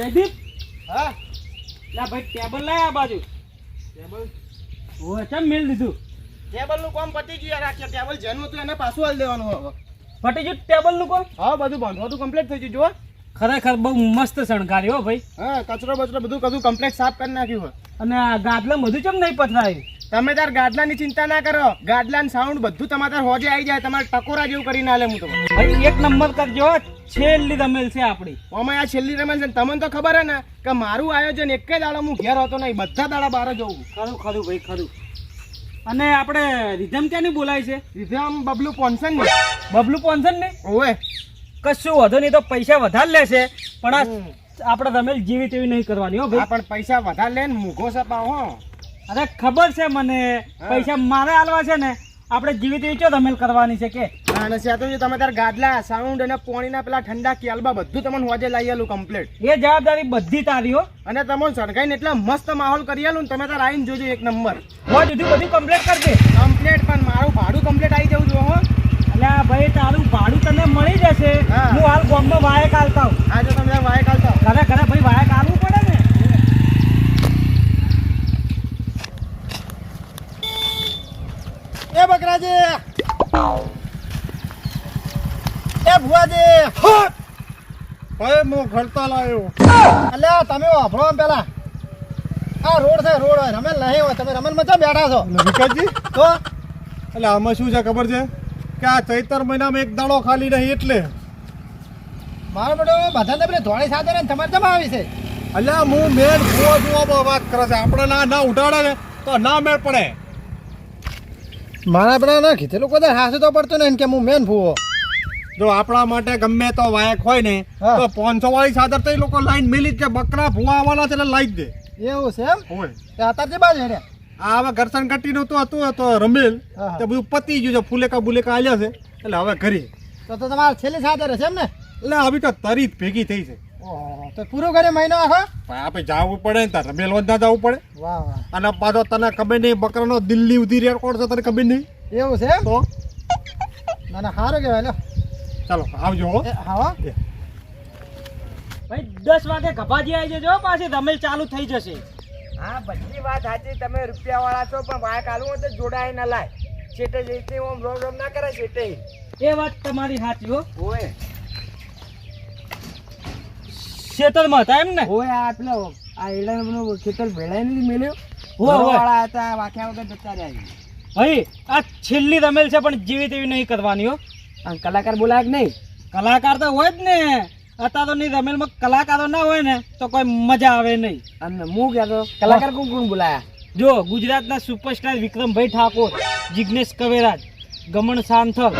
જયદીપ? હા? લા ભાઈ ટેબલ લાય આ બાજુ. ટેબલ? ઓય ચમ મેલ દીધું? ટેબલનું કામ પતી ગયું આ ટેબલ જેનું હતું એને પાછું હાલ દેવાનું હવે. ફટી ગયું ટેબલનું કોણ હા બધું બાંધવાનું કમ્પ્લીટ થઈ ગયું જો ખરેખર બહુ મસ્ત શણગાર્યો હો ભાઈ. હા કચરો બચરો બધું કદું કમ્પ્લીટ સાફ કરી નાખ્યું અને આ ગાદલા બધું ચમ નહીં પથરાયું? તમે તાર ગાદલાની ચિંતા ના કરો. ગાદલા સાઉન્ડ બધું તમારે તાર હોજે આવી જાય. તમારે ટકોરા જેવું કરીને આલે હું તમને ભાઈ એક નંબર કરજો છેલ્લી રમેલ છે આપણી. અમે આ છેલ્લી રમેલ છે ને તમને તો ખબર હે ને કે મારું આયોજન એક દાડો હું ઘેર હતો નહીં બધા દાડા બહાર જવું ખરું ખરું ભાઈ ખરું. અને આપણે રીધમ ક્યાંની બોલાય છે? રિધમ બબલુ બબલું પોન્સન ને. બબલુ પોન્સન ને? ઓએ કશું વધુ નહીં તો પૈસા વધારે લેશે. પણ આ આપણે રમેલ જેવી તેવી નહીં કરવાની હો ભાઈ. પણ પૈસા વધારે લે ને મૂઘો સપાવ હો. અરે ખબર છે મને. પૈસા મારે હાલવા છે ને. આપણે જીવી વેચો ચો કરવાની છે કે? ત્યાં તો તમે તાર ગાદલા સાઉન્ડ અને પોણીના પેલા ઠંડા કેલબા બધું તમને હોજે લાવી આલું કમ્પ્લીટ એ જવાબદારી બધી તારી હો. અને તમને સળગાઈને એટલા મસ્ત માહોલ કરી આલું ને તમે તાર આવીને જોજો એક નંબર. હો જુદી બધી કમ્પ્લીટ કરજે કમ્પ્લીટ પણ મારું ભાડું કમ્પ્લીટ આવી જવું જો હો. એટલે ભાઈ તારું ભાડું તને મળી જશે. હું. હાલ ગામમાં વાયક આલતા હું આજે તમે વાય કાલતા ઘરે ઘરે ભાઈ વાયક આલવું પડે ને એ બકરાજી ભુવાજી ભાઈ હું ઘડતા લાવ્યો અલ્યા તમે વાપરો પેલા. આ રોડ છે રોડ હોય. રમેલ નહીં હોય. તમે રમેલ મચા બેઠા છો? વિકાસજી? તો એટલે આમાં શું છે ખબર છે? કે આ ચૈતર મહિનામાં એક દાડો ખાલી નહીં એટલે. મારો બેટો બધાને પેલી ધોળી સાથે ને તમારે જમા આવી છે? અલ્યા હું મેન જુઓ જોવા વાત કરે છે. આપણે ના ના ઉઠાડે ને તો ના મેળ પડે. મારા બેટા ના કીધેલું કદાચ હાસે તો પડતું નહીં કે હું મેન ફૂવો જો આપણા માટે ગમે તો વાયક હોય ને. તો પાંચસો વાળી સાદર તો એ લોકો લાઈન મિલી કે બકરા ભૂવા આવવાના છે એટલે લાઈ દે. એવું છે એમ? હોય. અત્યારે બાજુ હેડ્યા આ હવે ઘર્ષણ કટ્ટીનું તો હતું તો રમેલ. તે બધું પતી ગયું છે ફૂલેકા બુલેકા આલ્યા છે. એટલે હવે ઘરે તો તો તમારે છેલ્લી સાદર છે એમ ને? એટલે આવી તો તરી જ ભેગી થઈ છે. તો પૂરું ઘરે મહિનો આખો? આપણે જવું પડે ને તારે રમેલ વધતા જવું પડે. વાહ વાહ. અને પાછો તને ખબર નહીં બકરાનો દિલ્હી ઉધી રેકોર્ડ છે તને ખબર નહીં? એવું છે એમ? તો? ના ના સારું કહેવાય ચાલો આવજો હા. ભાઈ દસ વાગે ગભાજી આવી જજો પાછી રમેલ ચાલુ થઈ જશે. હા બધી વાત સાચી તમે રૂપિયા વાળા છો પણ વાય કાલું તો જોડાય ના લાય. છેટે જઈતે ઓમ રોમ રોમ ના કરે છેટે. એ વાત તમારી સાચી હો. ઓય. ખેતરમાં હતા એમ ને ઓય આ પેલો આ એડાનો ખેતર ભેળાઈ નથી મેલ્યો. હો. વાળા હતા વાખ્યા વગર જતા રહ્યા ભાઈ આ છેલ્લી રમેલ છે પણ જીવી તેવી નહીં કરવાની હો. કલાકાર બોલાય કે નહીં? કલાકાર તો હોય જ ને. અત્યારે તો નહીં રમેલમાં કલાકારો ના હોય ને તો કોઈ મજા આવે નહીં. અને હું કહેતો કલાકાર કોણ કોણ બોલાયા? જો ગુજરાતના સુપરસ્ટાર વિક્રમભાઈ ઠાકોર જિગ્નેશ કવેરાજ ગમણ સાંથલ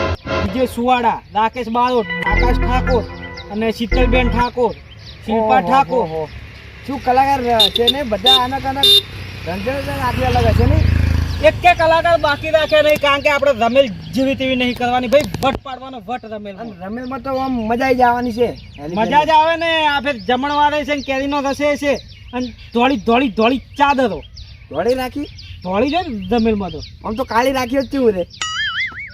વિજય સુવાડા રાકેશ બારોટ આકાશ ઠાકોર અને શીતલબેન ઠાકોર શિલ્પા ઠાકોર. શું કલાકાર છે ને? બધા આના કાના રંજન આટલી અલગ હશે ને? એક કે કલાકાર બાકી રાખે નહીં કારણ કે આપણે રમેલ જેવી તેવી નહીં કરવાની. ભાઈ વટ પાડવાનો વટ રમેલ રમેલમાં તો આમ મજા જ આવવાની છે. મજા જ આવે ને આ ફેર જમણવારે છે ને કેરીનો રસે છે. અને ધોળી ધોળી ધોળી ચાદરો. ધોળી રાખી? ધોળી છે ને રમેલમાં તો. આમ તો કાળી રાખી જ કેવું રે.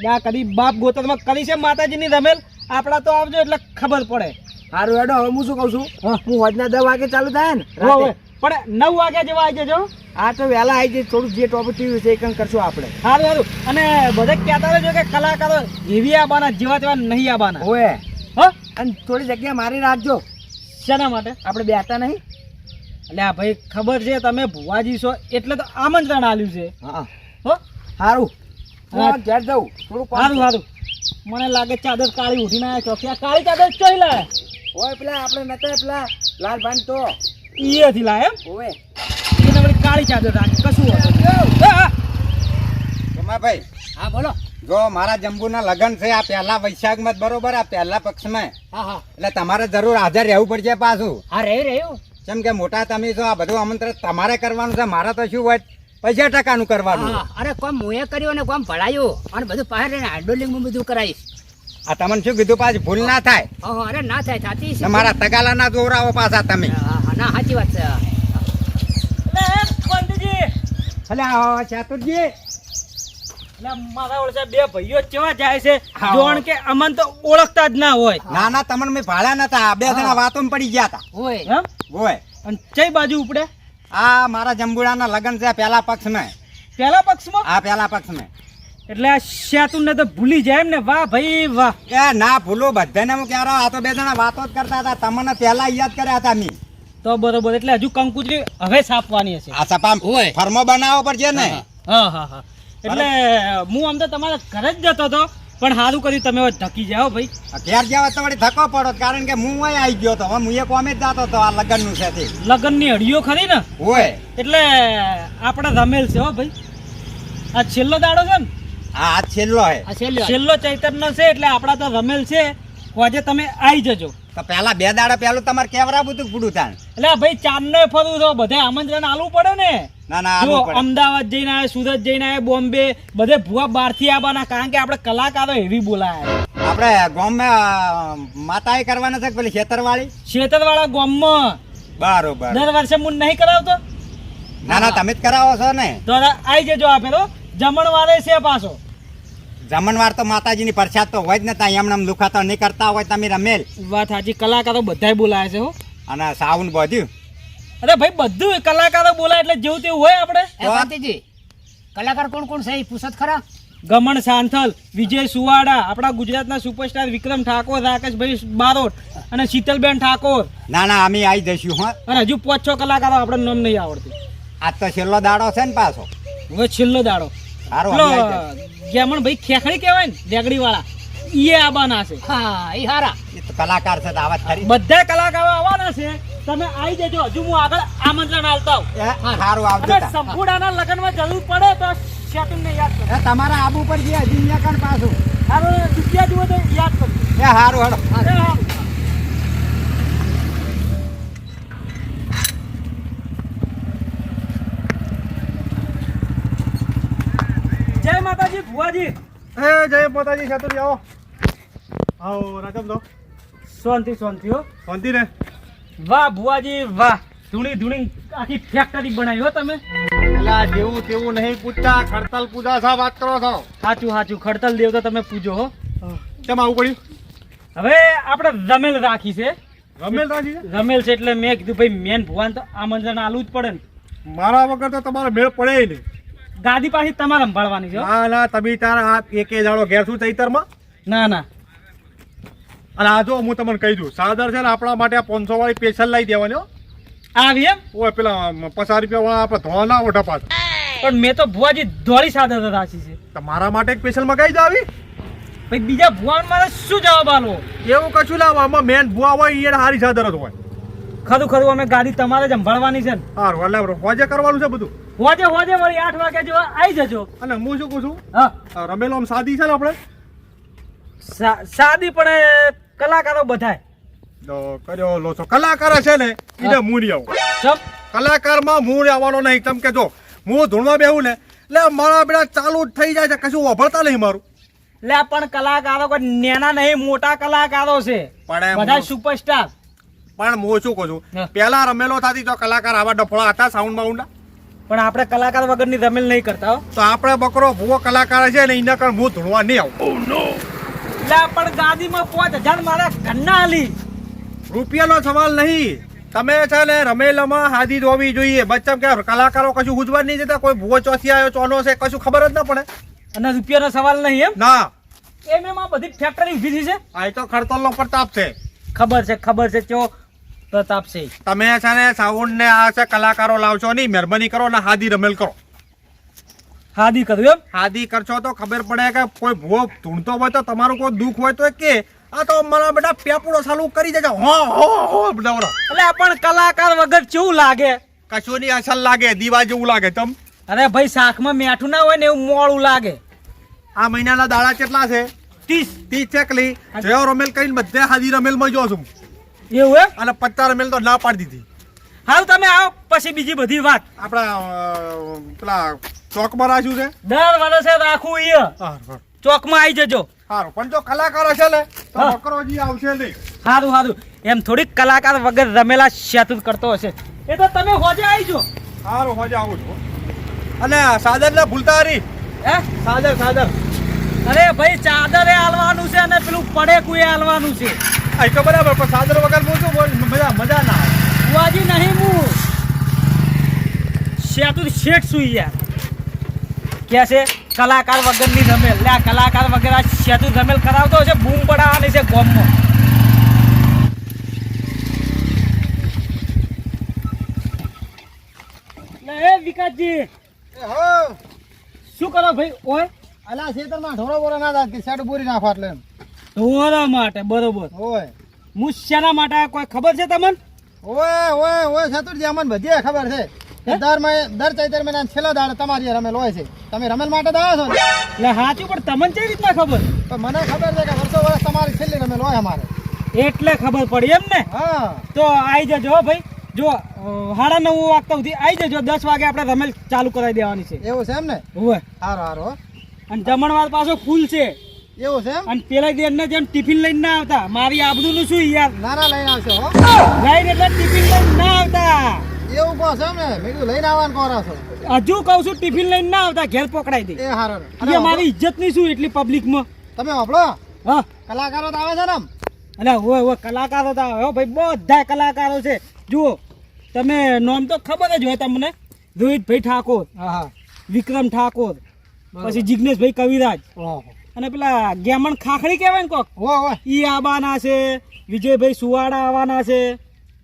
ના કદી બાપ ગોતરમાં કરી છે માતાજીની રમેલ? આપણા તો આવજો એટલે ખબર પડે. સારું એડો હવે હું શું કહું છું? હા. હોજના દસ વાગે ચાલુ થાય ને. પણ નવ વાગ્યા જેવા આવી જજો. આ તો વહેલા આવી જાય થોડું જે ટોપિક થયું છે એ કંઈક કરશું આપણે. સારું સારું અને બધા કહેતા રહેજો કે કલાકારો એવી આવવાના જેવા તેવા નહીં આવવાના ઓએ હો? અને થોડી જગ્યા મારી રાખજો. શેના માટે? આપણે બેસતા નહીં. એટલે આ ભાઈ ખબર છે તમે ભુવાજી છો એટલે તો આમંત્રણ આવ્યું છે. હા. હો? સારું હું હા. ઘેર જાઉં. થોડું સારું સારું મને લાગે ચાદર કાળી ઉઠીને આવ્યા આ કાળી ચાદર ચોઈ લે ઓય પેલા આપણે નતા પેલા લાલભાઈ તો ઈએથી લાય એમ? ઓએ એને વળી કાળી ચાદર રાખી કશું હોય હા રમાભાઈ હા બોલો. જો મારા જંબુના લગ્ન છે આ પહેલા વૈશાખમાં બરોબર આ પહેલા પક્ષમાં. હા હા. એટલે તમારે જરૂર હાજર રહેવું પડશે પાછું. હા રહે રહ્યું કેમ કે મોટા તમે છો આ બધું આમંત્રણ તમારે કરવાનું છે મારા તો શું હોય? પૈસા ટકાનું કરવાનું. અરે કોમ મુએ કર્યું ને કોમ ભળાયું અને બધું બહાર રહીને હાર્ડોલિંગમાં બધું કરાવીશ. આ તમને શું કીધું? પાછું ભૂલ ના થાય. અરે ના થાય સાચી છે. ને તગાલા ના દોરાવો પાછા તમે. હા, હા, ના સાચી વાત છે. લે પંડિતજી ભલે આવો ચાતુરજી. મારા ઓળખે બે ભાઈઓ કેવા જાય છે? જોણ કે અમન તો ઓળખતા જ ના હોય. ના ના તમને મેં ભાડ્યા નતા. આ બે જણા વાતોમાં પડી ગયા હતા ઓય હોય. અને કઈ બાજુ ઉપડે? આ મારા જંબુડાના લગ્ન છે પહેલા પક્ષ પહેલા પેલા પક્ષમાં? આ પહેલા પક્ષ મેં એટલે આ શેતુન ને તો ભૂલી જાય એમ ને. વાહ ભાઈ વાહ. એ ના ભૂલો બધાને હું ક્યારે આ તો બે જણા વાતો જ કરતા હતા. તમને પહેલા યાદ કર્યા હતા મી. તો બરોબર એટલે હજુ કંકુતરી હવે સાપવાની હશે. આ સાપા હોય. ફરમો પર પડશે ને. હા હા. હા એટલે હું આમ તો તમારા ઘરે જ જતો હતો પણ સારું કર્યું તમે હવે ધકી જાઓ ભાઈ. ઘેર જાવ તો વળી ધક્કો પડો કારણ કે હું અહીં આવી ગયો તો. હવે હું એક કોમે જ જતો હતો આ લગ્નનું છે લગ્નની હડીઓ ખરી ને? હોય એટલે આપણે રમેલ છે હો ભાઈ. આ છેલ્લો દાડો છે ને? આ છેલ્લો હે. આ છેલ્લો છેલ્લો ચૈતન્ય છે એટલે આપણા તો રમેલ છે. આજે તમે આવી જજો. તો પહેલા બે દાડા પહેલું તમારે કેવરા બધું પૂરું થાય? એટલે ભાઈ ચાંદનો ફરવું તો બધે આમંત્રણ આલવું પડે ને. ના ના જો અમદાવાદ જઈને આવે સુરત જઈને આવે બોમ્બે બધે ભૂવા બહારથી આવવાના કારણ કે આપણે કલાકારો એવી બોલાયા. આપણે ગામમાં માતાએ કરવાના છે કે પેલી ખેતરવાળી? શેતરવાળા ગામમાં. બરોબર. દર વર્ષે હું નહીં કરાવતો? ના ના તમે જ કરાવો છો ને. તો આવી જજો આ ફેરો જમણવારે છે પાછો. જમણવાર તો માતાજીની પ્રસાદ તો હોય જ ને ત્યાં એમને એમ લુખાતો નહીં કરતા હોય તમે રમેલ. વાત સાચી કલાકારો બધાય બોલાય છે હો. અને સાઉન્ડ બધું અરે ભાઈ બધું કલાકારો બોલાય એટલે જેવું તેવું હોય આપણે. એ કલાકાર કોણ કોણ છે? એ પૂછત ખરા. ગમન સાંથલ વિજય સુવાડા આપણા ગુજરાતના સુપરસ્ટાર વિક્રમ ઠાકોર રાકેશભાઈ બારોટ અને શીતલબેન ઠાકોર. ના ના અમે આવી જઈશું હા. અને હજુ પાંચ છ કલાકારો આપણે નામ નહીં આવડતું. આજ તો છેલ્લો દાડો છે ને પાછો. હવે છેલ્લો દાડો. સારું ગેમણ ભાઈ ખેખડી કહેવાય ને રેગડી વાળા ઈએ આવવાના છે. હા એ હારા. એ તો કલાકાર છે આવા ખરી બધા કલાકારો આવવાના છે. તમે આવી જજો હજુ હું આગળ આમંત્રણ આવતા હોઉં એ, સારું આવજો. સંપૂર્ણાના લગ્નમાં જરૂર પડે તો શેતુનને યાદ કરો. તમારા આબુ પર જે અજિંયા કાન પાછું? સારું રૂપિયા જુઓ તો યાદ કરો. એ સારું હેડો માતાજી ભુવાજી. એ જય માતાજી સાતુરી આવો. આવો રાધમ દો શાંતિ શાંતિ હો. શાંતિ ને. વાહ ભુવાજી વાહ. ધૂણી ધૂણી આખી ફેક્ટરી બનાવી હો તમે. લા જેવું તેવું નહીં પૂછતા. ખડતલ પૂજા સા વાત કરો છો. સાચું સાચું. ખડતલ દેવ તો તમે પૂજો હો. કેમ આવું પડ્યું? હવે આપણે રમેલ રાખી છે. રમેલ રાખી છે? રમેલ છે એટલે મેં કીધું ભાઈ મેન ભુવાન તો આમંત્રણ આલું જ પડે ને. મારા વગર તો તમારે મેળ પડે નહીં. ગાદી પાછી તમારે સંભાળવાની છે. ના ના તમે તારા આ એકે જાડો ઘેર છું ચૈતરમાં ના ના. અને આ જો હું તમને કહી દઉં. સાદર છે ને આપણા માટે આ પાંચસો વાળી સ્પેશિયલ લઈ દેવાની આવી એમ? ઓય પેલા પચાસ રૂપિયા વાળા આપણે ધોવા ના ઓઢા પાછા પણ મેં તો ભુવાજી ધોળી સાદર રાખી છે. તમારા માટે એક સ્પેશિયલ મગાઈ જ આવી? ભાઈ બીજા ભુવાન મારે શું જવાબ આલો એવું કશું લાવો આમાં મેન ભુવા હોય એ હારી સાદર જ હોય. ખરું ખરું અમે ગાડી તમારે જ સંભાળવાની છે ને. હાલ એટલે હોજે કરવાનું છે બધું? હોજે હોજે વળી આઠ વાગ્યા જો આવી જજો. અને હું શું કહું છું? હા. રમેલો આમ સાદી છે ને આપણે? સાદી પણ કલાકારો બધાય. તો કર્યો લો છો કલાકાર છે ને એને મૂરી આવું. ચમ. કલાકારમાં હું આવવાનો નહીં. તમ કે જો હું ધૂળમાં બેહું ને એટલે મારા બેટા ચાલુ જ થઈ જાય છે કશું વભળતા નહીં મારું. લે પણ કલાકારો કોઈ નેના નહીં મોટા કલાકારો છે. બધા સુપરસ્ટાર પણ હું શું કહું છું. પેલા રમેલો થતી તો કલાકાર આવા ડફોળા હતા સાઉન્ડ બાઉન્ડ પણ આપણે કલાકાર વગરની રમેલ નહીં કરતા હો. તો આપણે બકરો ભૂવો કલાકાર છે ને એના કારણે હું ધોળવા નહીં આવું. એટલે પણ ગાદીમાં પાંચ હજાર મારા ઘરના હાલી. રૂપિયાનો સવાલ નહીં. તમે છે ને રમેલામાં હાદી ધોવી જોઈએ. બચ્ચમ કે કલાકારો કશું ઉજવા નહીં જતા? કોઈ ભૂવો ચોથી આવ્યો ચોનો છે કશું ખબર જ ના પડે. અને રૂપિયાનો સવાલ નહીં એમ? ના. એમ એમાં બધી ફેક્ટરી ઊભી થઈ છે? આ તો ખડતલનો પ્રતાપ છે. ખબર છે ખબર છે. ચો પ્રતાપ છે તમે છે ને સાઉન્ડ ને આ છે કલાકારો લાવશો નહીં મહેરબાની કરો ને હાદી રમેલ કરો. હાદી કરો એમ? હાદી કરશો તો ખબર પડે કે કોઈ ભૂવો ધૂણતો હોય તો તમારું કોઈ દુઃખ હોય તો કે આ તો મારા બેટા પેપડો સાલું કરી દેજો. હો હો હો બધા એટલે પણ કલાકાર વગર કેવું લાગે? કશું ની અસર લાગે દીવા જેવું લાગે તમ. અરે ભાઈ શાકમાં મેઠું ના હોય ને એવું મોડું લાગે. આ મહિનાના દાડા કેટલા છે? ત્રીસ. ત્રીસ ચેકલી જેવો રમેલ કહીને બધે હાદી રમેલમાં જો છું. એવું એમ? અને પત્તાર મેલ તો ના પાડી દીધી. હાલ તમે આવો પછી બીજી બધી વાત. આપણા પેલા ચોકમાં રાખ્યું છે? દર વર્ષે રાખવું એ ચોકમાં આવી જજો. સારું પણ જો કલાકાર હશે ને તો મકરોજી આવશે નહીં. સારું સારું એમ થોડીક કલાકાર વગર રમેલા શેતુર કરતો હશે. એ તો તમે હોજે આવી જો. સારું હોજે આવું છું. અને સાદર ને ભૂલતા હરી. હે? સાદર સાદર અરે ભાઈ ચાદરે હાલવાનું છે અને પેલું પડે કુએ હાલવાનું છે. આ તો બરાબર પણ ચાદર વગર શું બોલ મજા મજા ના આવે. બુઆજી નહીં હું. શેતું શેઠ સુઈ યાર? કે છે કલાકાર વગરની રમેલ. લે કલાકાર વગર આ શેતું રમેલ કરાવતો છે બૂમ પડાવવાની છે ગોમમાં. લે એ વિકાસજી શું કરો ભાઈ ઓય? અલા ખેતરમાં ઢોરો બોરો ના થાય કે શેડ બોરી નાખો એટલે ઢોરા માટે બરોબર. ઓય. હું શેના માટે કોઈ ખબર છે તમને? ઓય ઓય ઓય સતુરજી અમને બધી ખબર છે. દર મહિને દર ચૈતર મહિના છેલ્લો દાડ તમારી રમેલ હોય છે. તમે રમેલ માટે જ આવ્યા છો એટલે સાચું પણ તમને કેવી રીતના ખબર? પણ મને ખબર છે કે વર્ષો વર્ષ તમારી છેલ્લી રમેલ હોય અમારે. એટલે ખબર પડી એમ ને? હા. તો આવી જજો ભાઈ. જો સાડા નવ વાગતા સુધી આવી જજો. દસ વાગે આપણે રમેલ ચાલુ કરાવી દેવાની છે. એવું છે એમ ને? હોય હારો હારો અને જમણવાર પાછો ફૂલ છે. એવું છે અને પેલા દિનને જેમ ટિફિન લઈને ના આવતા. મારી આબરૂનું શું યાર? નાના લઈને આવશે હો. લઈને એટલે ટિફિન લઈને ના આવતા. એવું કહો છો ને? મેં લઈને આવવાનું કહો છો. હજુ કહું છું ટિફિન લઈને ના આવતા ઘેર પકડાઈ દે. એ હારો એ મારી ઇજ્જત નહીં શું એટલી પબ્લિકમાં તમે આપડો હા. કલાકારો તો આવે છે ને અલે હોય હોય કલાકારો તો આવે. હો ભાઈ બધા કલાકારો છે. જુઓ તમે નામ તો ખબર જ હોય તમને. રોહિતભાઈ ઠાકોર હા હા. વિક્રમ ઠાકોર પછી જિગ્નેશભાઈ કવિરાજ. અને પેલા ગેમણ ખાખડી કહેવાય ને કોક? ઈ આવવાના છે વિજયભાઈ સુવાડા આવવાના છે.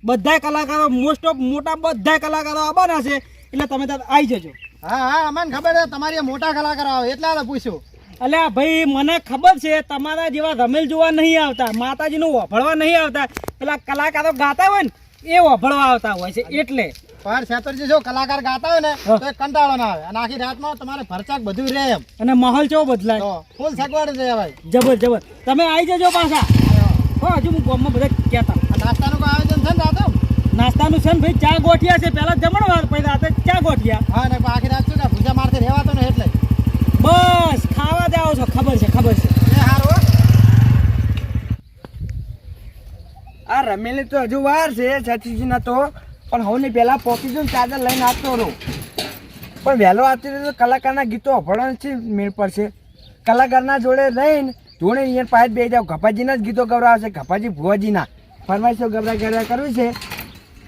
બધા કલાકારો મોસ્ટ ઓફ મોટા બધા કલાકારો આવવાના છે. એટલે તમે ત્યાં આવી જજો. હા હા અમને ખબર છે તમારી મોટા કલાકારો આવે એટલા પૂછ્યું. એટલે ભાઈ મને ખબર છે તમારા જેવા રમેલ જોવા નહીં આવતા માતાજીનું વભળવા નહીં આવતા. પેલા કલાકારો ગાતા હોય ને એ વભળવા આવતા હોય છે એટલે. પણ છેતરજી જો કલાકાર ગાતા હોય ને તો કંટાળો ના આવે. અને આખી રાતમાં તમારે ભરચાક બધું રહે એમ. અને માહોલ કેવો બદલાય? ફૂલ સગવડ છે ભાઈ. જબર જબર. તમે આવી જજો પાછા. હો હજુ હું ગામમાં બધા કહેતા. નાસ્તાનું કોઈ આયોજન છે ને રાતે? નાસ્તાનું છે ને ભાઈ ચા ગોઠિયા છે. પહેલા જમણવાર પછી રાતે ચા ગોઠિયા. હા ને આખી રાત શું કે ભૂજા મારથી રહેવાતો ને એટલે. બસ ખાવા આવો છો ખબર છે ખબર છે. એ હારું આ રમેલી તો હજુ વાર છે સચીજીના તો. પણ હું પહેલા પહોંચી જઉં ચાદર લઈને આવતો રહું. પણ વહેલો આવતી રહ્યો તો કલાકારના ગીતો અભળવાનું છે મેળ પડશે. કલાકારના જોડે રહીને જોડે અહીંયા પાસે બે જાવ ગપાજીના જ ગીતો ગવડાવશે ગપાજી ભુવાજીના. ફરમાઈશો ગબરા ગબરા કરવી છે.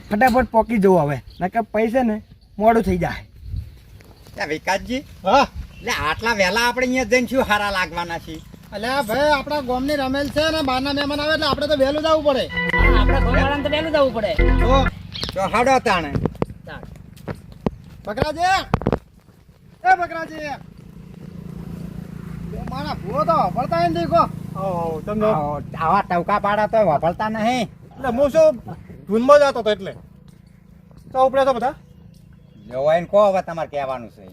ફટાફટ પોકી જવું હવે. નકર પૈસે ને મોડું થઈ જાય. વિકાસજી. હા. એટલે આટલા વહેલા આપણે અહીંયા જઈને શું હારા લાગવાના છીએ? એટલે ભાઈ આપણા ગોમની રમેલ છે ને બહારના મહેમાન આવે એટલે આપણે તો વહેલું જવું પડે. આપણા ઘરવાળાને તો વહેલું જવું પડે. જો તો હાડો તાણે. બકરાજી! એ બકરાજી! મારા ભૂવો તો પડતા નથી કો તમને. આવા ટવકા પાડા તો વાપરતા નહીં. એટલે હું શું ધૂનમાં જતો હતો એટલે? તો ઉપડે તો બધા? જોવાઈને કહો હવે તમારે કહેવાનું છે.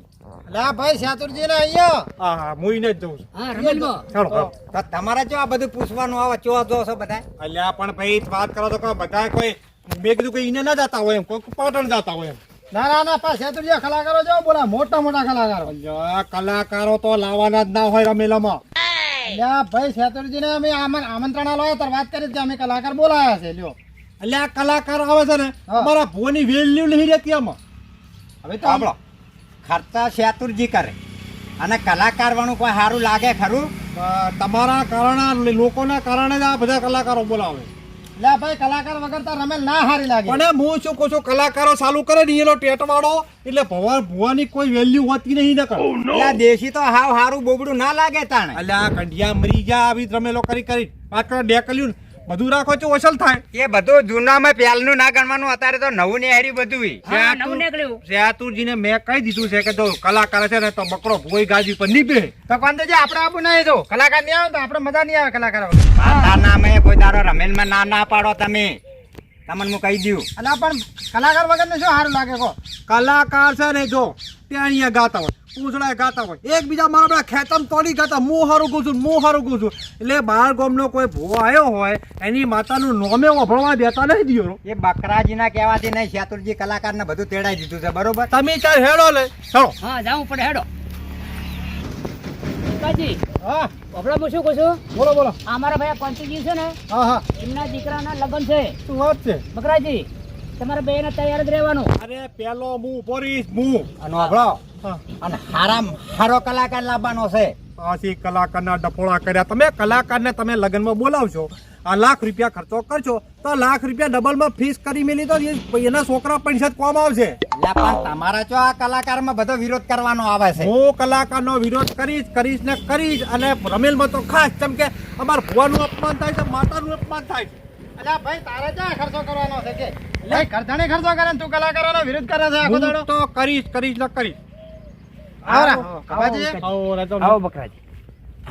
લા ભાઈ શાતુરજી ને અહીંયા? હા હા હું ઈને જ જઉં છું. હા રમેલમાં ચાલો. તો તમારે જો આ બધું પૂછવાનું આવે ચો જો છો બધા અલ્યા પણ ભાઈ વાત કરો તો કહો બધા કોઈ મેં કીધું કે ઈને ના જતા હોય એમ કોઈ પાટણ જતા હોય એમ. ના ના ના પા શાતુરજી કલાકારો જો બોલા મોટા મોટા કલાકારો. આ કલાકારો તો લાવવાના જ ના હોય રમેલામાં. અલ્યા ભાઈ શાતુરજી ને અમે આમં- આમંત્રણ આલો ત્યારે વાત કરી કે અમે કલાકાર બોલાયા છે લ્યો. અલ્યા આ કલાકારો આવે છે ને. અમારા ભુવાની વેલ્યુ નહીં રહેતી આમાં. હવે તો આપણો ખર્ચા શેતુરજી કરે. અને કલાકાર વાળું કોઈ સારું લાગે ખરું? તમારા કારણે લોકોના કારણે જ આ બધા કલાકારો બોલાવે. લે ભાઈ કલાકાર વગર તો રમેલ ના હારી લાગે. પણ હું શું કહું છું કલાકારો ચાલુ કરે ને એનો ટેટ વાળો એટલે ભવા ભુવાની કોઈ વેલ્યુ હોતી નહીં ને કર એટલે દેશી તો હાવ હારું બોબડું ના લાગે તાણે. અલ્યા કંઢિયા મરી ગયા આવી રમેલો કરી કરી. પાછળ ડેકલ્યું બધું રાખો છો ઓછલ થાય. એ બધું જૂનામાં પહેલનું ના ગણવાનું અત્યારે તો નવું ને હેરી બધું હા નવું નીકળ્યું. સેતુરજીને મેં કહી દીધું છે કે જો કલાકાર છે ને તો બકરો ભોઈ ગાજી પર નીકળે. બે તો કોણ જે આપણે આપું નહીં તો. કલાકાર નહીં આવે તો આપણે મજા નહીં આવે કલાકાર ના નામે કોઈ દારો રમેલમાં ના ના પાડો તમે. તમને હું કહી દઉં. અલા પણ કલાકાર વગર ને શું સારું લાગે કો કલાકાર છે ને જો ત્યાં અહીંયા ગાતા હોય. પૂછડા ગાતા હોય. એકબીજા મારા બધા ખેતમ તોડી ગાતા. હું હારું કહું છું હું હારું કહું છું. એટલે બાર ગામનો કોઈ ભૂવો આવ્યો હોય એની માતાનું નોમે વભળવા દેતા નહીં દિયો એ બકરાજીના કહેવાથી નહીં શેતુરજી કલાકારને બધું તેડાઈ દીધું છે બરોબર? તમે ચાલ હેડો લે. ચલો હા જાવું પડે હેડો. કાજી હા. આપણે હું શું કહું છું? બોલો બોલો. આ અમારા ભાઈ કોંતીજી છે ને હા હા. એમના દીકરાના લગ્ન છે. શું વાત છે? બકરાજી તમારે બે તૈયાર જ રહેવાનું. અરે પેલો હું ઊભો રહીશ હું અને. અને હારામ હારો કલાકાર લાવવાનો છે. પાછી કલાકારના ડફોળા કર્યા. તમે કલાકારને તમે લગ્નમાં બોલાવશો આ લાખ રૂપિયા ખર્ચો કરશો તો લાખ રૂપિયા ડબલમાં ફીસ કરી મેલી તો એના છોકરા પૈસા કોમ આવશે. પણ તમારા જો આ કલાકારમાં બધો વિરોધ કરવાનો આવે છે. હું કલાકારનો વિરોધ કરીશ કરીશ ને કરીશ અને રમેલમાં તો ખાસ કેમ કે અમારા ભુવાનું અપમાન થાય છે માતાનું અપમાન થાય છે. અલ્યા ભાઈ તારે ક્યાં ખર્ચો કરવાનો છે કે? લે ખર્ચાને ખર્ચો કરે ને તું કલાકારોનો વિરોધ કરે છે આખો દાડો? તો કરીશ કરીશ ને કરીશ. આવરા કપાજી. આવો રાજો. આવો બકરાજી.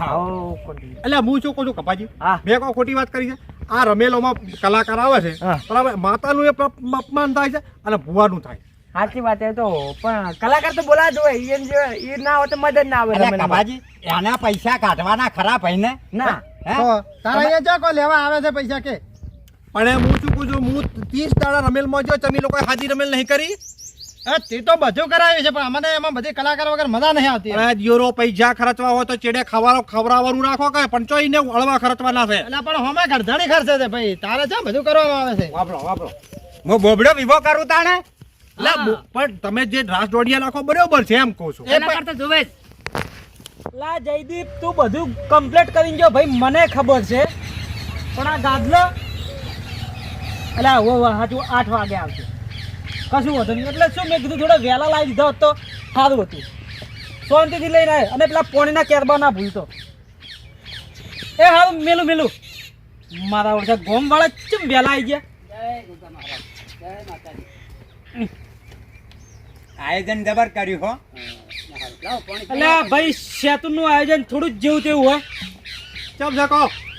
આવો એટલે હું શું કહું છું કપાજી? મેં કોઈ ખોટી વાત કરી છે. આ રમેલોમાં કલાકાર આવે છે બરાબર માતાનું એ અપમાન થાય છે અને ભુવાનું થાય સાચી વાત એ તો પણ કલાકાર તો બોલા જ એમ જે એ ના હોય તો મદદ ના આવે કપાજી એના પૈસા કાઢવાના ખરા ભાઈ ને? ના. તારા અહીંયા જો કોઈ લેવા આવે છે પૈસા કે? પણ એ હું શું કહું છું હું ત્રીસ દાડા રમેલમાં જો તમે લોકોએ હાજી રમેલ નહીં કરી. તે તો બધું કરાવ્યું છે પણ અમને એમાં બધી કલાકાર વગર મજા નહીં આવતી. અને યુરો પૈસા ખર્ચવા હોય તો ચેડે ખાવાનો ખવડાવવાનું રાખો કે પંચોઈને હળવા ખર્ચવા છે? એટલે પણ હમે ઘરધણી ખર્ચે છે ભાઈ. તારે છે બધું કરવામાં આવે છે. વાપરો વાપરો. હું બોબડો વિભો કરું તાણે? પણ તમે જે રાસ દોડિયા નાખો બરોબર છે એમ કહું છું. એના કરતા જોવે લા જયદીપ તું બધું કમ્પ્લીટ કરીને જો ભાઈ મને ખબર છે. પણ આ ગાદલો એટલે હો હાજુ આઠ વાગે આવશે. કશું વધુ નહીં. એટલે શું મેં કીધું થોડા વહેલા લાવી દીધો હોત તો સારું હતું. શાંતિથી લઈને આવે અને પેલા પોણીના કેરબા ના ભૂલતો. એ હારું મેલું મેલું. મારા વર્ષે ગોમ વાળા ચમ વહેલા આવી ગયા. આયોજન જબર કર્યું હો. એટલે આ ભાઈ સેતુનું આયોજન થોડું જ જેવું તેવું હોય. ચમ છે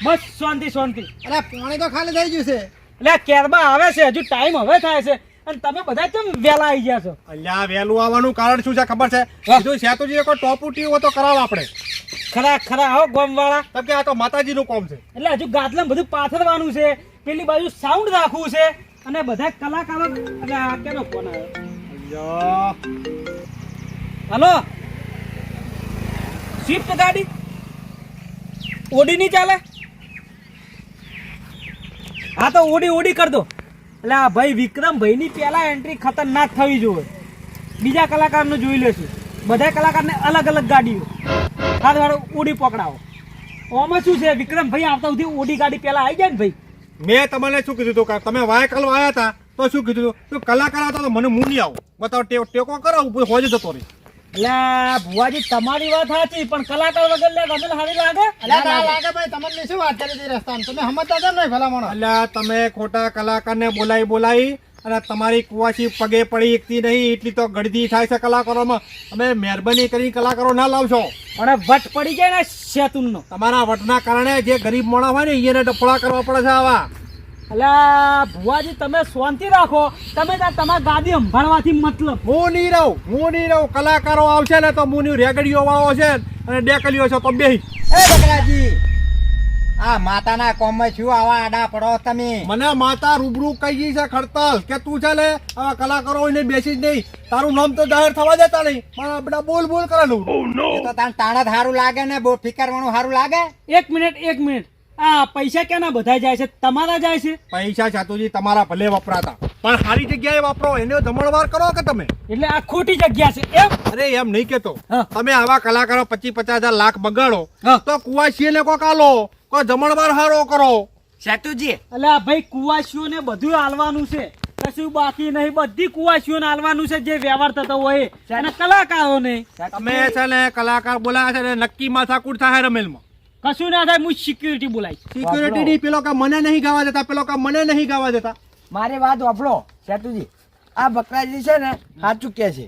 બસ શાંતિ શાંતિ. અરે પાણી તો ખાલી થઈ ગયું છે. એટલે કેરબા આવે છે હજુ ટાઈમ હવે થાય છે. અને તમે બધા કેમ વેલા આવી ગયા છો? અલ્યા વેલું આવવાનું કારણ શું છે ખબર છે? હા. કીધું સેતુજી કોઈ ટોપ ઉઠી હોય તો કરાવ આપણે. ખરા ખરા આવો ગોમ વાળા કે આ તો માતાજીનું કોમ છે. એટલે હજુ ગાદલા બધું પાથરવાનું છે પેલી બાજુ સાઉન્ડ રાખવું છે અને બધા કલાકારો એટલે આ કેનો ફોન આવ્યો? હલો? સ્વિફ્ટ ગાડી? ઓડી નહીં ચાલે? હા તો ઓડી ઓડી કર દો. એટલે આ ભાઈ વિક્રમભાઈની પહેલાં એન્ટ્રી ખતરનાક થવી જોઈએ. બીજા કલાકારનું જોઈ લેશું. બધા કલાકારને અલગ અલગ ગાડીઓ. હા તો ઓડી પકડાવો. ઓમાં શું છે? વિક્રમભાઈ આવતા સુધી ઓડી ગાડી પહેલાં આવી જાય ને ભાઈ? મેં તમને શું કીધું હતું તમે વાયકલ આવ્યા હતા, તો શું કીધું તું? કલાકાર હતા તો મને હું નહીં આવું. બતાવો, ટેકો કરો ઉપર હોજ જતો રહી. એટલે ભુવાજી તમારી વાત સાચી પણ કલાકાર વગર લે તમને સારી લાગે. લાગે ભાઈ તમને શું વાત કરી રસ્તા રસ્તામાં? તમે સમજતા કેમ નહીં ભલા માણસ એટલે તમે ખોટા કલાકારને બોલાવી બોલાવી અને તમારી કુવાસી પગે પડી એકતી નહીં એટલી તો ગળદી થાય છે કલાકારોમાં. તમે મહેરબાની કરી કલાકારો ના લાવશો. અને વટ પડી જાય ને શેતુનનો તમારા વટના કારણે જે ગરીબ મોણા હોય ને એને ડફળા કરવા પડે છે આવા. એટલે ભુવાજી તમે શાંતિ રાખો. તમે ત્યાં તમારી ગાદી સંભાળવાથી મતલબ. હું નહીં રહું હું નહીં રહું. કલાકારો આવશે ને તો મુની રેગડીઓ વાળો છે અને ડેકલીઓ છે તો બેહી. એ બકરાજી આ માતાના કોમમાં શું આવા આડા પડો તમે? મને માતા રૂબરૂ કહી ગઈ છે ખડતાલ કે તું છે ને આવા કલાકારો હોય બેસી જ નહીં. તારું નામ તો જાહેર થવા દેતા નહીં. મારા બધા બોલ બોલ કરેલું. તો તાણ તાણા સારું લાગે ને બહુ ફિકરવાનું સારું લાગે? એક મિનિટ એક મિનિટ. આ પૈસા ક્યાંના બધા જાય છે? તમારા જાય છે? પૈસા ચાતુજી તમારા ભલે વપરાતા. પણ સારી જગ્યાએ વાપરો એને જમણવાર કરો કે તમે? એટલે આ ખોટી જગ્યા છે એમ? અરે એમ નહીં કેતો. તમે આવા કલાકારો પચીસ પચાસ હજાર લાખ બગાડો તો કુવાસીએ ને કોક આલો કોઈ જમણવાર હારો કરો. સેતુજી એટલે આ ભાઈ કુવાસીઓને બધું હાલવાનું છે. કશું બાકી નહીં બધી કુવાસીઓને હાલવાનું છે જે વ્યવહાર થતો હોય. એ. અને કલાકારોને. તમે છે ને કલાકાર બોલાયા છે ને નક્કી માથાકૂટ થાય રમેલમાં. કશું ના થાય હું સિક્યુરિટી બોલાવીશ સિક્યુરિટી ની પેલો કા મને નહીં ગાવા દેતા પેલો કા મને નહીં ગાવા દેતા. મારી વાત વાપરો સેતુજી. આ બકરાજી છે ને સાચું કે છે.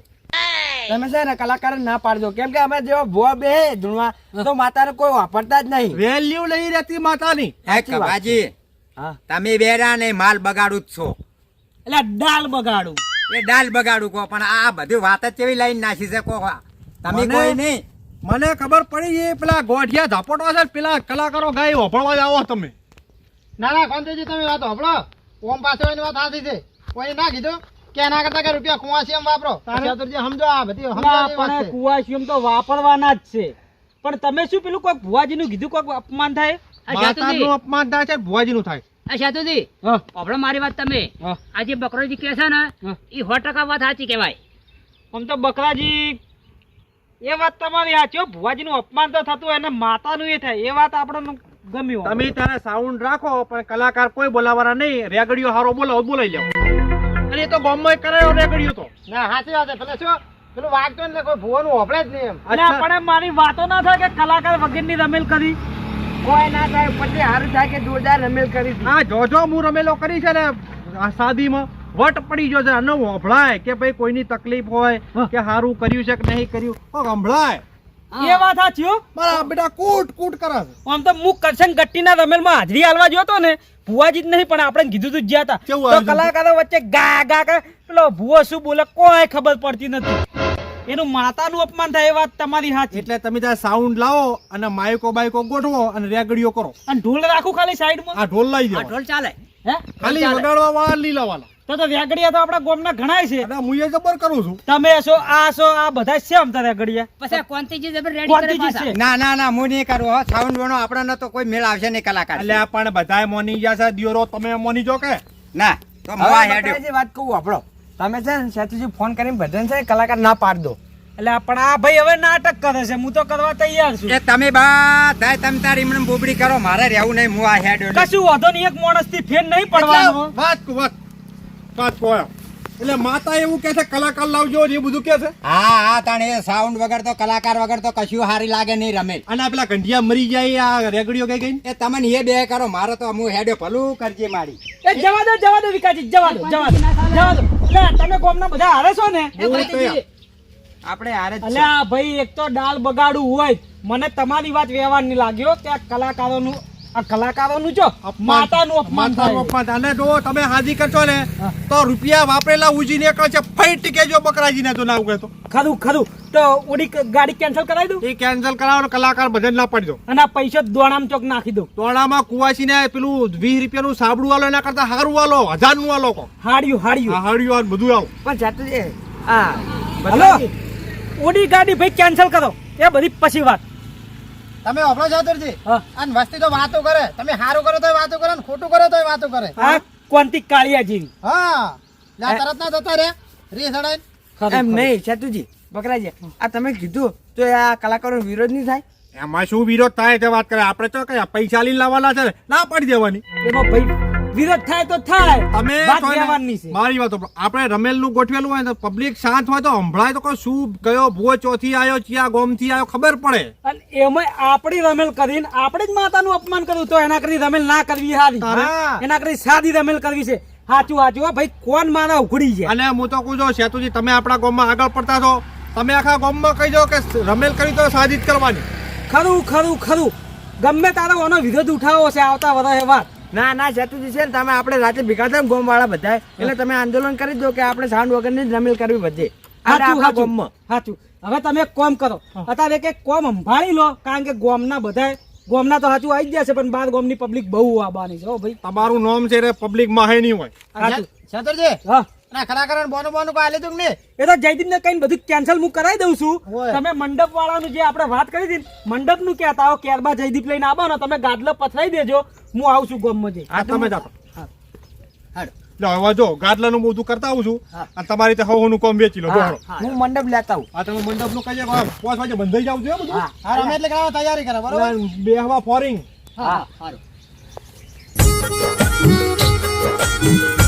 તમે છે ને કલાકાર ના પાડજો. કેમ કે અમે જેવા ભૂવા બે ધૂણવા તો માતાને કોઈ વાપરતા જ નહીં. વેલ્યુ નહીં રહેતી માતાની. હા. તમે બેરા ને માલ બગાડું જ છો. એટલે દાલ બગાડું. એ દાલ બગાડું કહો પણ આ બધી વાત જ કેવી લઈને નાખી છે કહો તમે કોઈ નહીં. મને ખબર પડી એ પેલા ગોઠિયા ઝાપટવા છે પેલા કલાકારો ગાય હોભળવા જ તમે. ના ના કોંતેજી તમે વાત હોભળો. ઓમ પાસે એની વાત સાચી છે. કોઈ ના કીધું? કે એના કરતા કે રૂપિયા કુવાસી વાપરો? ચતુર્જી સમજો આ બધી સમજો ના એની વાત પણ છે. તો વાપરવાના જ છે. પણ તમે શું પેલું કોઈ ભુવાજીનું કીધું કોઈ અપમાન થાય? માતાનું અપમાન થાય છે ભુવાજીનું થાય. આ સાધુજી હા. મારી વાત તમે. આ જે બકરોજી કહે છે ને એ સો ટકા વાત સાચી કહેવાય. આમ તો બકરાજી એ વાત તમારી સાચી ભુવાજી નું અપમાન તો થતું હોય અને માતાનું એ થાય. એ વાત આપણને ગમ્યું તમે તારે સાઉન્ડ રાખો પણ કલાકાર કોઈ બોલાવવાના નહીં. રેગડીઓ હારો બોલાવો બોલાવી લેવો અને એ તો ગામમાં કરાયો રેગડીઓ તો. ના સાચી વાત છે. પેલે શું? પેલું વાગતો ને કોઈ ભુવાનું હોભળે જ નહીં એમ. પણ મારી વાતો ના થાય કે કલાકાર વગરની રમેલ કરી. કોઈ ના થાય. પછી હારું થાય કે જોરદાર રમેલ કરી હતી. આ જો જો હું રમેલો કરી છે ને આ શાદીમાં વટ પડી ગયો છે. અને હોંભળાય કે ભાઈ કોઈની તકલીફ હોય કે સારું કર્યું છે કે નહીં કર્યું? તો સંભળાય એ વાત સાચી મારા બેટા કૂટ કૂટ કરે છે. આમ તો હું કરશન ગટ્ટીના રમેલમાં હાજરી હાલવા ગયો તો ને ભુવાજી જ નહીં પણ આપણે કીધું તું જ ગયા હતા. તો કલાકારો વચ્ચે ગા ગા કરે. પેલો ભુવો શું બોલે કોઈ ખબર પડતી નથી. એનું માતાનું અપમાન થાય એ વાત તમારી હાથ એટલે તમે ત્યાં સાઉન્ડ લાવો અને માયકો બાયકો ગોઠવો અને રેગડીઓ કરો. અને ઢોલ રાખું ખાલી સાઈડમાં આ ઢોલ લઈ આ ઢોલ ચાલે. હે? ખાલી વગાડવા વાળા લીલા વાળા. તો તો વેગડિયા તો આપણા ગોમના ઘણાય છે. અને હું એ જબર કરું છું. તમે છો આ છો આ બધા છે આમ તારે વેગડિયા પછી કોંતીજી જબર રેડી કરે પાછા. ના ના ના હું નહીં કરું હો. સાઉન્ડ વણો આપણને તો કોઈ મેળ આવશે નહીં કલાકાર એટલે પણ બધાય મોની ગયા છે દિયોરો તમે મોની જો કે? ના તો મવા હેડ્યો. વાત કહું આપણો. તમે છે ને સેતુજી ફોન કરીને બધાને છે ને કલાકાર ના પાડ દો. એટલે પણ આ ભાઈ હવે નાટક કરે છે હું તો કરવા તૈયાર છું. એ તમે બધા તમ તારી મને બોબડી કરો મારે રહેવું નહીં હું આ હેડ કશું વાંધો નહીં એક માણસથી ફેર નહીં પડવાનો. વાત વાત વાત કહો એટલે માતા એવું કે છે કલાકાર લાવજો ને એ બધું કે છે. હા હા તાણ એ સાઉન્ડ વગર તો કલાકાર વગર તો કશું હારી લાગે નહીં રમે. અને પેલા ગંઢિયા મરી જાય આ રેગડીઓ કઈ ગઈ એ તમને એ બે કરો મારો તો હું હેડે ભલું કરજે મારી. એ જવા દો જવા દો વિકાસજી જવા દો જવા દો જવા દો. તમે ગામના બધા હારે છો ને આપણે હારે. આ ભાઈ એક તો ડાલ બગાડું હોય. મને તમારી વાત વ્યવહાર નહીં લાગ્યો કે કલાકારો કલાકારોનું આ કલાકારોનું જો માતાનું અપમાન થાય. અપમાન અને જો તમે હાજી કરશો ને તો રૂપિયા વાપરેલા ઉજીને નીકળે છે ફઈ ટીકે જો બકરાજીને તો ના ઉગે તો. ખરું ખરું તો ઓડી ગાડી કેન્સલ કરાવી દઉં? એ કેન્સલ કરાવો કલાકાર બધાને ના પડજો અને પૈસા દોણામ ચોક નાખી દઉં. તોડામાં કુવાસીને પેલું વીસ રૂપિયાનું સાબડું વાલો એના કરતા હારું વાલો હજારનું વાલો હાડ્યું હાડ્યું. આ હાડ્યું આ બધું આવું પણ સેતુજી હા હલો? ઓડી ગાડી ભાઈ કેન્સલ કરો. એ બધી પછી વાત. તમે ઓફલો હા. અને વસ્તી તો વાતો કરે. તમે સારું કરો તો વાતો કરે ને ખોટું કરો તો વાતો કરે. આ કોંતી કાળિયાજી હા. જા તરત ના જતા રે. રી સડાઈ એમ નહીં છેતુજી બકરાજી આ તમે કીધું તો આ કલાકારો વિરોધ નહીં થાય? એમાં શું વિરોધ થાય તે વાત કરે. આપણે તો કયા પૈસા લઈને લાવવાના છે? ના પડી દેવાની. એમાં ભાઈ વિરોધ થાય તો થાય. તમે વાત છે. મારી વાત આપણે રમેલનું ગોઠવેલું હોય તો પબ્લિક શાંત હોય તો સંભળાય તો કોઈ શું કયો ભૂવો ચોથી આવ્યો ચિયા ગોમથી આવ્યો ખબર પડે. અને એમાં આપણી રમેલ કરીને આપણે જ માતાનું અપમાન કર્યું તો એના કરી રમેલ ના કરવી સારી હા. એના કરી સાદી રમેલ કરવી છે. સાચું સાચું ભાઈ કોણ મારા ઉઘડી છે? અને હું તો કહું છું સેતુજી તમે આપણા ગામમાં આગળ પડતા છો. તમે આખા ગામમાં કહી દો કે રમેલ કરી તો સાજી જ કરવાની. ખરું ખરું ખરું. ગમે તારો એનો વિરોધ ઉઠાવો છે આવતા વધારે વાત. ના ના સેતુજી છે ને તમે આપણે રાતે ભેગા થાય ગોમ વાળા બધા એટલે તમે આંદોલન કરી દો કે આપણે સાંડ વગરની ની રમેલ કરવી બધે સાચું હવે તમે એક કોમ કરો. અત્યારે એક કોમ સંભાળી લો કારણ કે ગોમના બધા ગોમના તો સાચું આવી છે પણ બાર ગોમની પબ્લિક બહુ આવવાની છે હો ભાઈ. તમારું નામ છે પબ્લિકમાં નહીં હોય. સાચું છતરજી હા. ના બોનું બોનું તું એ તો જયદીપ ને કઈ બધું કેન્સલ હું કરાવી દઉં છું. તમે મંડપ વાળાનું જે આપણે વાત કરી હતી મંડપનું કહેતા હો ક્યારબાદ જયદીપ લઈને આવો ને તમે ગાદલો પથરાઈ દેજો હું આવું છું ગોમમાં જઈ તમે. હવે જો ગાદલાનું બધું કરતા આવું છું. અને તમારી રીતે હવનું કામ વેચી લો હું મંડપ લેતા આવું. આ તમે મંડપનું કહીએ પાંચ વાગે બંધાઈ જાવ જોઈએ બધું? હા. રમે એટલે તૈયારી કરે બરોબર? બે હવા ફોરિંગ. હા સારું હા